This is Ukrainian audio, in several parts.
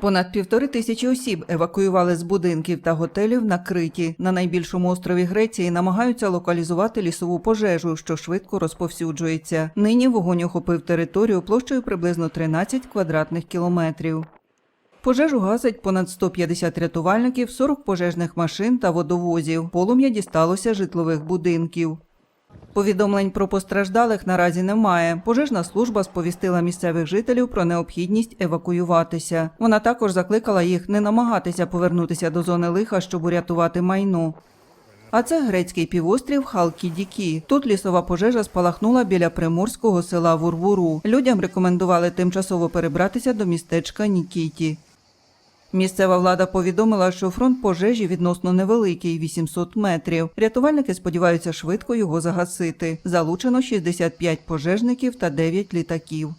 Понад півтори тисячі осіб евакуювали з будинків та готелів на Криті. На найбільшому острові Греції намагаються локалізувати лісову пожежу, що швидко розповсюджується. Нині вогонь охопив територію площею приблизно 13 квадратних кілометрів. Пожежу гасить понад 150 рятувальників, 40 пожежних машин та водовозів. Полум'я дісталося житлових будинків. Повідомлень про постраждалих наразі немає. Пожежна служба сповістила місцевих жителів про необхідність евакуюватися. Вона також закликала їх не намагатися повернутися до зони лиха, щоб урятувати майно. А це грецький півострів Халкідікі. Тут лісова пожежа спалахнула біля приморського села Вурвуру. Людям рекомендували тимчасово перебратися до містечка Нікіті. Місцева влада повідомила, що фронт пожежі відносно невеликий 800 метрів. Рятувальники сподіваються швидко його загасити. Залучено 65 пожежників та 9 літаків.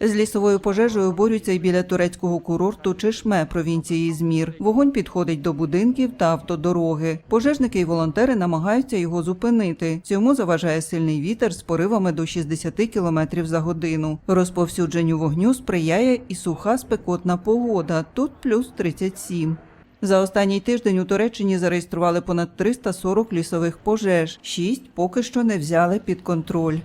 З лісовою пожежею борються й біля турецького курорту Чешме провінції Ізмір. Вогонь підходить до будинків та автодороги. Пожежники й волонтери намагаються його зупинити. Цьому заважає сильний вітер з поривами до 60 км за годину. Розповсюдженню вогню сприяє і суха спекотна погода. Тут плюс 37. За останній тиждень у Туреччині зареєстрували понад 340 лісових пожеж. Шість поки що не взяли під контроль.